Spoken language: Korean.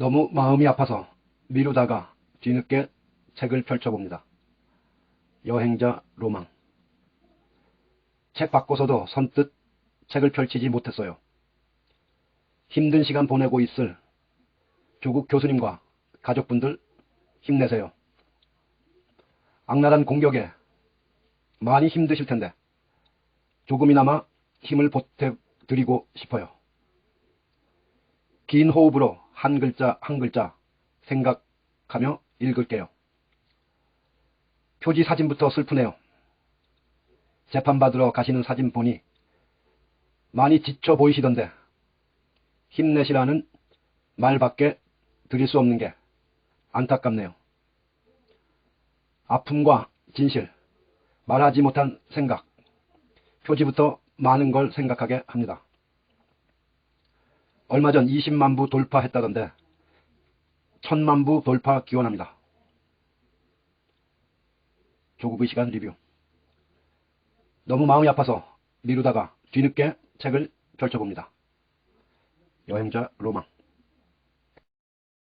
너무 마음이 아파서 미루다가 뒤늦게 책을 펼쳐봅니다. 여행자 로망. 책 바꿔서도 선뜻 책을 펼치지 못했어요. 힘든 시간 보내고 있을 조국 교수님과 가족분들 힘내세요. 악랄한 공격에 많이 힘드실 텐데 조금이나마 힘을 보태드리고 싶어요. 긴 호흡으로 한 글자 한 글자 생각하며 읽을게요. 표지 사진부터 슬프네요. 재판받으러 가시는 사진 보니 많이 지쳐 보이시던데 힘내시라는 말밖에 드릴 수 없는 게 안타깝네요. 아픔과 진실, 말하지 못한 생각, 표지부터 많은 걸 생각하게 합니다. 얼마 전 20만 부 돌파했다던데 1000만 부 돌파 기원합니다. 조국의 시간 리뷰. 너무 마음이 아파서 미루다가 뒤늦게 책을 펼쳐봅니다. 여행자 로망.